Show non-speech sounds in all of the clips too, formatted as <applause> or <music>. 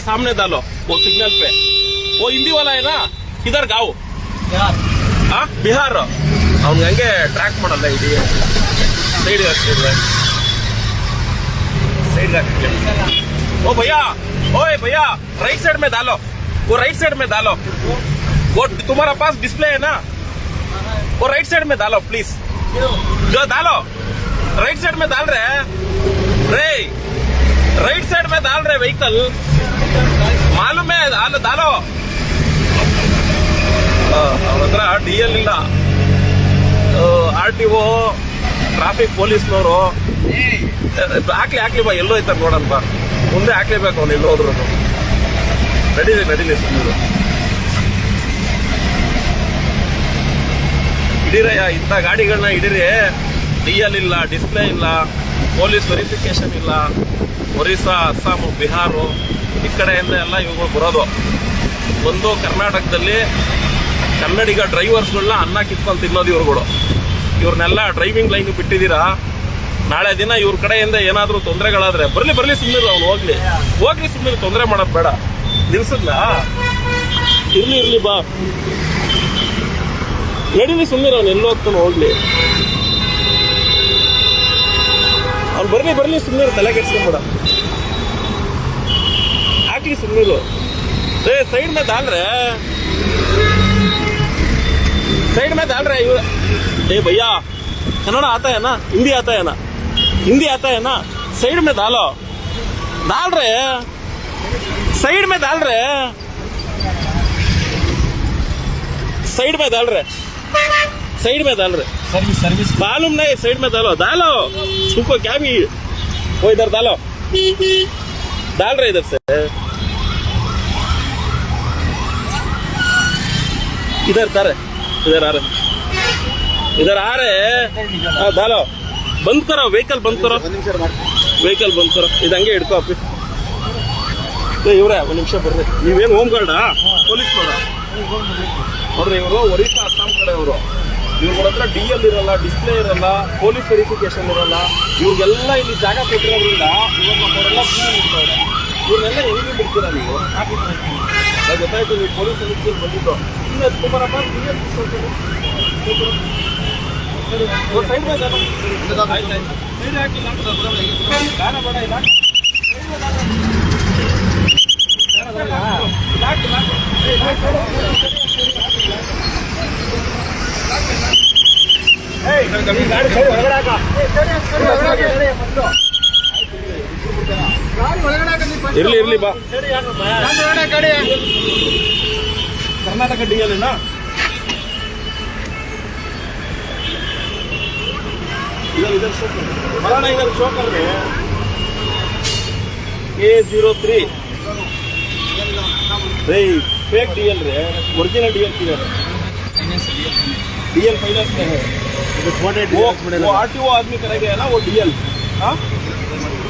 सामने डालो वो सिग्नल पे वो हिंदी वाला है ना किधर गाँव हाँ बिहार ಅವ್ನಿಗೆ ಹಂಗೆ ಟ್ರ್ಯಾಕ್ ಮಾಡಲ್ಲ ಇಡೀ ಸೈಡ್ ಹಾಕ್ತಿದ್ರೆ ಸೈಡ್ ಹಾಕ್ತಿದ್ರೆ ओ भैया ओए भैया राइट साइड में डालो वो राइट साइड में डालो वो तुम्हारा पास डिस्प्ले है ना वो राइट साइड में डालो प्लीज जो डालो राइट साइड में डाल रहे हैं रे राइट साइड में डाल रहे व्हीकल ಮಾಲೂಮೆ ಅಲ್ಲ ದಾನೋ ಅವ್ರ ಹತ್ರ ಡಿ ಎಲ್ ಇಲ್ಲ ಆರ್ ಟಿ ಒ ಟ್ರಾಫಿಕ್ ಪೊಲೀಸ್ನವರು ಹಾಕ್ಲಿ ಹಾಕ್ಲಿ ಬಾ, ಎಲ್ಲೋ ಐತಾರೆ ನೋಡೋಣ ಬಾ. ಮುಂದೆ ಹಾಕ್ಲೇಬೇಕು ಅವ್ನು ಎಲ್ಲೋ ಹೋದ್ರು. ನಡೀಲಿ ನಡೀಲಿ ಸುಮ್ಮನೆ ಹಿಡೀರಯ್ಯ ಇಂಥ ಗಾಡಿಗಳನ್ನ ಹಿಡೀರಿ. ಡಿ ಎಲ್ ಇಲ್ಲ ಡಿಸ್ಪ್ಲೇ ಇಲ್ಲ ಪೊಲೀಸ್ ವೆರಿಫಿಕೇಶನ್ ಇಲ್ಲ. ಒರಿಸ್ಸಾ, ಅಸ್ಸಾಮು, ಬಿಹಾರು. ಈ ಕಡೆಯಿಂದ ಎಲ್ಲ ಇವುಗಳು ಬರೋದು. ಒಂದು ಕರ್ನಾಟಕದಲ್ಲಿ ಕನ್ನಡಿಗ ಡ್ರೈವರ್ಸ್ಗಳನ್ನ ಅನ್ನ ಕಿತ್ಕೊಂಡು ತಿನ್ನೋದು ಇವ್ರುಗಳು. ಇವ್ರನ್ನೆಲ್ಲ ಡ್ರೈವಿಂಗ್ ಲೈನ್ ಬಿಟ್ಟಿದ್ದೀರಾ? ನಾಳೆ ದಿನ ಇವ್ರ ಕಡೆಯಿಂದ ಏನಾದರೂ ತೊಂದರೆಗಳಾದರೆ ಬರಲಿ ಬರಲಿ ಸುಮ್ಮನೆ ಅವ್ನು ಹೋಗ್ಲಿ. ಹೋಗ್ಲಿ ಸುಮ್ಮನೆ ತೊಂದರೆ ಮಾಡೋದು ಬೇಡ. ನಿಲ್ಸದ್ನ? ಇರ್ಲಿ, ಇರಲಿ ಬಾ. ನಡೀಲಿ ಸುಮ್ಮನೆ ಅವ್ನು, ಎಲ್ಲೋ ಹೋಗ್ತಾನೆ ಹೋಗ್ಲಿ. ಅವ್ನು ಬರಲಿ ಬರಲಿ ಸುಮ್ಮನೆ ತಲೆ ಕೆಡ್ಸ್ಕೊಂಬೇಡ की सुनने दो अरे साइड में डाल रहे साइड में डाल रहे अरे भैया कन्नड़ आता है ना हिंदी आता है ना हिंदी आता है ना साइड में डालो डाल रहे साइड में डाल रहे साइड में डाल रहे साइड में डाल रहे सर्विस सर्विस मालूम नहीं साइड में डालो डालो तुमको क्या भी वो इधर डालो डाल रहे इधर से इधर इधर इधर आ रहे इधर आ रहे हाँ डालो बंद करो व्हीकल बंद करो ವೆಹಿಕಲ್ ಬಂದ್ ಕರೋ ಇದು ಹಂಗೆ ಹಿಡ್ಕೋ ಅಪ್ಪಿ ಏ ಇವ್ರೆ ಒಂದು ನಿಮಿಷ ಬರ್ರಿ ನೀವೇನು ಹೋಮ್ ಗಾರ್ಡಾ ಪೊಲೀಸ್ ನೋಡ ನೋಡ್ರಿ ಇವರು ಒರಿಸ್ಸಾ ಅಸ್ಸಾಂ ಕಡೆ ಇವರು ಇವ್ರ ಹತ್ರ ಡಿ ಎಲ್ ಇರಲ್ಲ ಡಿಸ್ಪ್ಲೇ ಇರಲ್ಲ ಪೊಲೀಸ್ ವೆರಿಫಿಕೇಶನ್ ಇರಲ್ಲ ಇವ್ರಿಗೆಲ್ಲ ಇಲ್ಲಿ ಜಾಗ ಕೊಟ್ಟಿರೋದ್ರಿಂದ ಇವಾಗ ನಮ್ಮವರೆಲ್ಲ ಬೀದಿ ನಿಲ್ತವ್ರೆ ಇವ್ರನ್ನೆಲ್ಲ ಹೆಂಗೆ ಬಿಡ್ತೀರಾ ನೀವು ಅದ್ ಗೊತ್ತಾಯ್ತು ನೀವು ಪೊಲೀಸ್ ವೆರಿಫಿಕೇಶನ್ ಬಂದಿದ್ದು ಕುಮಾರಪ್ಪ ಎಲ್ ಸೈಡ್ ಮೇಲೆ ಆಯ್ತು ಆಯ್ತು ಸೈಡ್ ಹಾಕಿಲ್ಲ. ಬೇಡ ಬೇಡ ಇಲ್ಲ. ಗಾಡಿ ಹಾಕ. ಇರ್ಲಿ ಇರ್ಲಿ ಬಾ. ಕರ್ನಾಟಕ ಡಿ ಎಲ್ ಮರಣ ಇದರ ಶೋಕಲ್ಲಿ ಕೆ ಜೀರೋ ತ್ರೀ ರೈ. ಫೇಕ್ ಡಿ ಎಲ್ ರೀ original D L clear D L finance R T O Aadmi ಕರೆಗೆ ಅಲ್ಲ ಓ ಡಿ ಎಲ್ ಹಾಂ?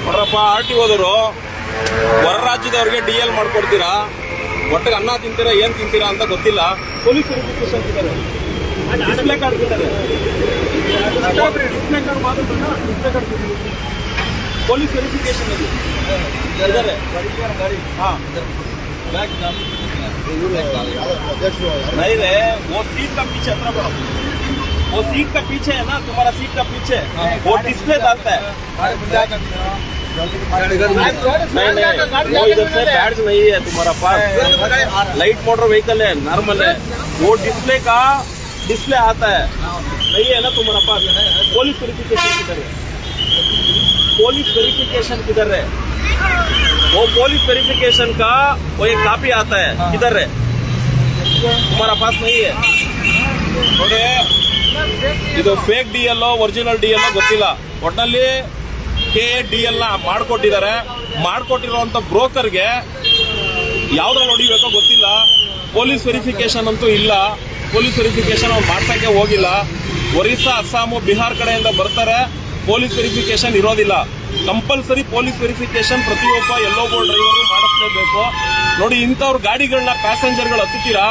ಹೊರಪ್ಪ ಆರ್ ಟಿ ಒದವರು ಹೊರ ರಾಜ್ಯದವ್ರಿಗೆ ಡಿ ಎಲ್ ಮಾಡ್ಕೊಡ್ತೀರಾ? ಒಟ್ಟಿಗೆ ಅನ್ನ ತಿಂತೀರಾ ಏನ್ ತಿಂತೀರಾ ಅಂತ ಗೊತ್ತಿಲ್ಲ ಪೊಲೀಸ್ ವೆರಿಫಿಕೇಶನ್ ಇದ್ದಾರೆ ಡಿಸ್ಪ್ಲೇ ಕಾರ್ಡ್ ಇದ್ದಾರೆ ಡಿಸ್ಪ್ಲೇ ಕಾರ್ಡ್ ಮಾತ್ರ ಡಿಸ್ಪ್ಲೇ ಕಾರ್ಡ್ ಪೊಲೀಸ್ ವೆರಿಫಿಕೇಶನ್ ಅಲ್ಲಿ ಇದ್ದಾರೆ हाँ नहीं रे वो सीट का पीछे हत्र बड़ो वो सीट का पीछे है ना तुम्हारा सीट का पीछे वो डिस्प्ले डालता है नहीं नहीं वो इधर से बैड्स नहीं है तुम्हारा पास लाइट मोटर व्हीकल है नॉर्मल है वो डिस्प्ले का डिस्प्ले आता है नहीं है ना तुम्हारा पास पुलिस वेरिफिकेशन किधर है पुलिस वेरिफिकेशन किधर है वो पुलिस वेरिफिकेशन का वो एक कापी आता है किधर है तुम्हारा पास नहीं है ನೋಡಿ ಇದು fake D L original D L ಗೊತ್ತಿಲ್ಲ ಒಟ್ಟಿನಲ್ಲಿ ಕೆ ಡಿ ಎಲ್ನ ಮಾಡ್ಕೊಟ್ಟಿದ್ದಾರೆ. ಮಾಡ್ಕೊಟ್ಟಿರುವಂತ ಬ್ರೋಕರ್ಗೆ ಯಾವ್ದ್ರಲ್ಲಿ ಹೊಡಿಬೇಕೋ ಗೊತ್ತಿಲ್ಲ. ಪೊಲೀಸ್ ವೆರಿಫಿಕೇಶನ್ ಅಂತೂ ಇಲ್ಲ. ಪೊಲೀಸ್ ವೆರಿಫಿಕೇಶನ್ ಅವ್ರು ಮಾಡ್ಸೋಕ್ಕೆ ಹೋಗಿಲ್ಲ. ಒರಿಸ್ಸಾ, ಅಸ್ಸಾಮು, ಬಿಹಾರ್ ಕಡೆಯಿಂದ ಬರ್ತಾರೆ. ಪೊಲೀಸ್ ವೆರಿಫಿಕೇಶನ್ ಇರೋದಿಲ್ಲ. ಕಂಪಲ್ಸರಿ ಪೊಲೀಸ್ ವೆರಿಫಿಕೇಶನ್ ಪ್ರತಿಯೊಬ್ಬ ಎಲ್ಲೋ ಬೋರ್ಡ್ ಡ್ರೈವರು ಮಾಡಿಸ್ಲೇಬೇಕು. ನೋಡಿ, ಇಂಥವ್ರ ಗಾಡಿಗಳನ್ನ ಪ್ಯಾಸೆಂಜರ್ಗಳು ಹತ್ತುತ್ತೀರಾ?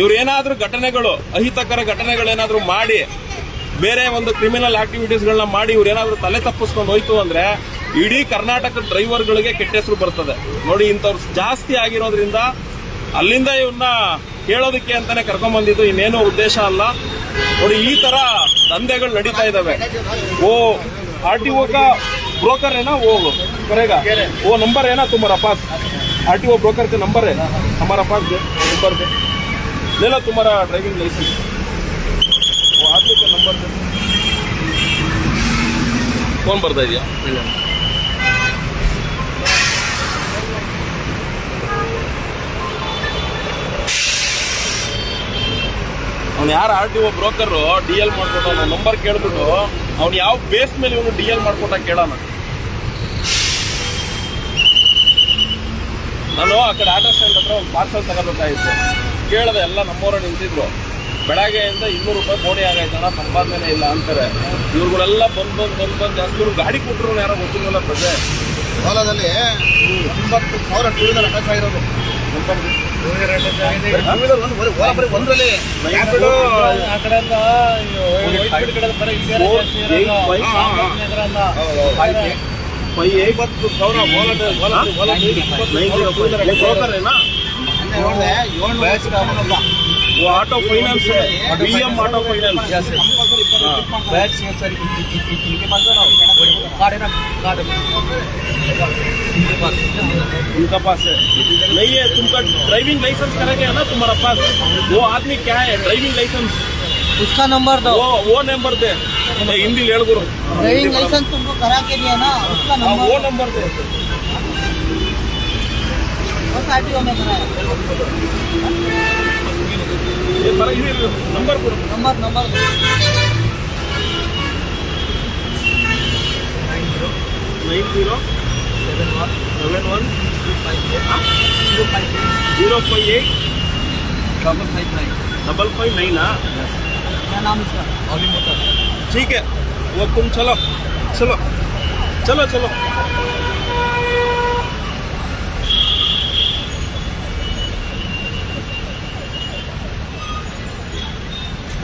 ಇವ್ರು ಘಟನೆಗಳು, ಅಹಿತಕರ ಘಟನೆಗಳೇನಾದರೂ ಮಾಡಿ ಬೇರೆ ಒಂದು ಕ್ರಿಮಿನಲ್ ಆಕ್ಟಿವಿಟೀಸ್ಗಳನ್ನ ಮಾಡಿ ಇವ್ರೇನಾದ್ರೂ ತಲೆ ತಪ್ಪಿಸ್ಕೊಂಡು ಹೋಯ್ತು ಅಂದ್ರೆ ಇಡೀ ಕರ್ನಾಟಕ ಡ್ರೈವರ್ಗಳಿಗೆ ಕೆಟ್ಟ ಹೆಸರು ಬರ್ತದೆ. ನೋಡಿ, ಇಂಥವ್ರು ಜಾಸ್ತಿ ಆಗಿರೋದ್ರಿಂದ ಅಲ್ಲಿಂದ ಇವನ್ನ ಕೇಳೋದಕ್ಕೆ ಅಂತಾನೆ ಕರ್ಕೊಂಡ್ಬಂದಿದ್ದು ಇನ್ನೇನು ಉದ್ದೇಶ ಅಲ್ಲ. ನೋಡಿ, ಈ ತರ ದಂಧೆಗಳು ನಡೀತಾ ಇದಾವೆ. ಓ, ಆರ್ ಟಿ ಓಕ ಬ್ರೋಕರ್ ಏನಾ? ಓ, ಕರೆಗ. ಓ, ನಂಬರ್ ಏನಾ ತುಂಬಾರ pass R T O broker number. ಏನಾ ಹಮಾರ ಪಾಸ್ ನಂಬರ್ ಇಲ್ಲ ತುಂಬಾರ ಡ್ರೈವಿಂಗ್ ಲೈಸೆನ್ಸ್ ಆಧುನಿಕ ನಂಬರ್ ಫೋನ್ ಬರ್ತಾ ಇದೆಯಾ? ಅವ್ನು ಯಾರು R T O broker D L ಮಾಡ್ಕೊಟ್ಟು ಅವ್ನ ನಂಬರ್ ಕೇಳ್ಬಿಟ್ಟು ಅವ್ನು ಯಾವ ಬೇಸ್ ಮೇಲೆ ಇವನು ಡಿ ಎಲ್ ಮಾಡ್ಕೊಟ್ಟ ಕೇಳೋಣ. ನಾನು ಆ ಕಡೆ ಆಟೋ ಸ್ಟ್ಯಾಂಡ್ ಹತ್ರ ಒಂದು ಪಾರ್ಸಲ್ ತಗೋಬೇಕಾಗಿತ್ತು. ಕೇಳಿದೆ ಎಲ್ಲ ನಮ್ಮವರು ನಿಂತಿದ್ರು ಬೆಳಗ್ಗೆಯಿಂದ ಇನ್ನೂರು ರೂಪಾಯಿ ಕೋಡಿ ಆಗೈತಣ್ಣ ಸಂಪಾದನೆ ಇಲ್ಲ ಅಂತಾರೆ ಇವ್ರುಗಳೆಲ್ಲ ಬಂದು ಬಂದು ಬಂದು ಬಂದು ಜಾಸ್ತಿ ಇವ್ರು ಗಾಡಿ ಕೊಟ್ಟರು ಯಾರೋ ಗೊತ್ತಿಲ್ಲ ಪ್ರಜೆ ಹೊಲದಲ್ಲಿ ಒಂಬತ್ತು ಸಾವಿರ ಟೂ ವೀಲರ್ ಅಟ್ಯಾಚ್ ಆಗಿರೋದು ಒಂದ್ರಲ್ಲಿ ಇಪ್ಪತ್ತು ಸಾವಿರ ನೋಡಿದೆ वो ऑटो फाइनेंस है बीएम ऑटो फाइनेंस बैग्स हैं. सर इनके पास ना कार्ड है ना कार्ड इनके पास। इनका पास है। नहीं है तुमका ड्राइविंग लाइसेंस करेंगे है ना तुम्हारा पास? वो आदमी क्या है ड्राइविंग लाइसेंस उसका नंबर दो। वो वो नंबर दे। हिंदी ले गुरु। ड्राइविंग लाइसेंस तुमको करा के दिया ना उसका हाँ, नंबर वो नंबर। दे। वो आरटीओ में करा है zero double five nine double five nine ना क्या नाम इसका अभी ठीक है वो तुम चलो चलो चलो चलो।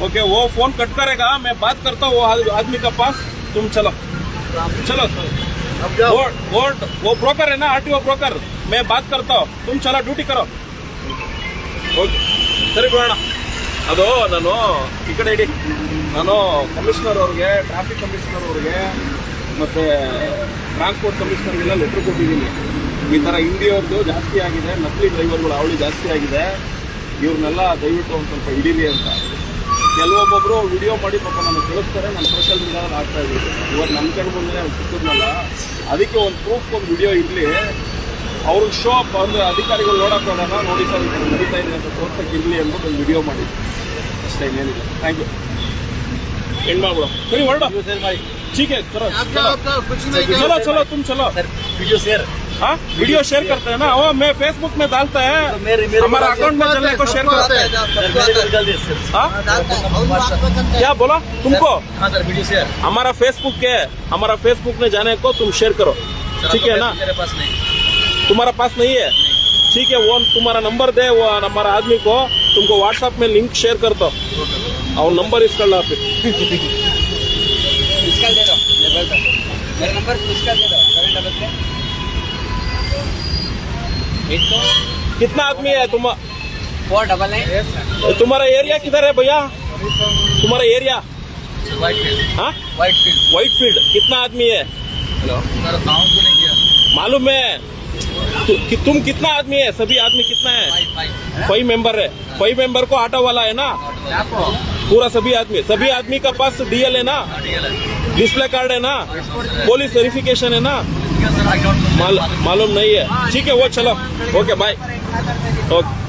ओके वो फोन कट करेगा मैं बात करता हूँ वो आद- आदमी का पास तुम चलो चलो वो वो वो ब्रोकर है ना आरटीओ ब्रोकर मैं बात करता हूँ तुम चलो ड्यूटी करो ಓಕೆ ಸರಿ ಬಿಡೋಣ ಅದು ನಾನು ಈ ಕಡೆ ಇಡಿ ನಾನು ಕಮಿಷನರ್ ಅವ್ರಿಗೆ ಟ್ರಾಫಿಕ್ ಕಮಿಷನರ್ ಅವ್ರಿಗೆ ಮತ್ತೆ ಟ್ರಾನ್ಸ್ಪೋರ್ಟ್ ಕಮಿಷನರ್ಗೆಲ್ಲ ಲೆಟ್ರ್ ಕೊಟ್ಟಿದ್ದೀನಿ ಈ ಥರ ಹಿಂದಿಯವ್ರದ್ದು ಜಾಸ್ತಿ ಆಗಿದೆ ನಕಲಿ ಡ್ರೈವರ್ಗಳು ಅವಳಿ ಜಾಸ್ತಿ ಆಗಿದೆ ಇವ್ರನ್ನೆಲ್ಲ ದಯವಿಟ್ಟು ಒಂದು ಸ್ವಲ್ಪ ಹಿಡೀರಿ ಅಂತ ಕೆಲವೊಬ್ಬೊಬ್ರು ವಿಡಿಯೋ ಮಾಡಿ ಪಾಪ ನನಗೆ ಕಳಿಸ್ತಾರೆ ನಾನು ಸೋಷಿಯಲ್ ಮೀಡಿಯಾದಲ್ಲಿ ಹಾಕ್ತಾ ಇದ್ದೀನಿ ಇವತ್ತು ನಮ್ಮ ಕಡೆ ಮುಂದೆ ಅವ್ನು ಸಿಕ್ಕಿದ್ನಲ್ಲ ಅದಕ್ಕೆ ಒಂದು ಪ್ರೂಫ್ ಒಂದು ವಿಡಿಯೋ ಇರಲಿ ಅವ್ರಿಗೆ ಶೋ ಅಪ್ ಅಂದ್ರೆ ಅಧಿಕಾರಿಗಳು ನೋಡಕ್ ಹೋದಾಗ ನೋಡಿ ಸರ್ ಇದು ನಡೀತಾ ಇದೆ ಅಂತ ತೋರ್ಸಕ್ಕೆ ಇರಲಿ ಅಂದ್ಬಿಟ್ಟು ಒಂದು ವಿಡಿಯೋ ಮಾಡಿ ಅಷ್ಟೇ ಇನ್ನೇನಿಲ್ಲ ಥ್ಯಾಂಕ್ ಯು ಎಂಡ್ ಮಾಡ್ಬಿಡು ಸರಿ ಹೊರಡು ठीक है करो चलो चलो चलो तुम चलो वीडियो शेयर हाँ? वीडियो शेयर करते हैं ना? वो मैं फेसबुक में डालता है। मेरे हमारा अकाउंट में चलने को शेयर करते हैं। हाँ हैं? क्या बोला? तुमको? हाँ सर वीडियो शेयर हमारा फेसबुक है? हमारा फेसबुक में जाने को तुम शेयर करो। ठीक है ना? मेरे पास नहीं तुम्हारा पास नहीं है? ठीक है वो तुम्हारा नंबर दे वो हमारा आदमी को तुमको व्हाट्सएप में लिंक शेयर कर दो। और नंबर इसका ला फिर <laughs> इसका दे दो मेरा नंबर इसका दे दो कितना आदमी है तुम फोर डबल नाइन तुम्हारा एरिया किधर है भैया? तुम्हारा एरिया वाइट फ़ील्ड हाँ? वाइट फ़ील्ड व्हाइट फ़ील्ड कितना आदमी है? मालूम है। तु, कि तुम कितना आदमी है? सभी आदमी कितना है? फाइव मेंबर है। फाइव मेंबर को ऑटो वाला है ना? पूरा सभी आदमी सभी आदमी का पास डीएल है ना? डिस्प्ले कार्ड है. ना? पुलिस वेरिफिकेशन है ना? मालूम नहीं है। ठीक है वो चलो। Okay bye okay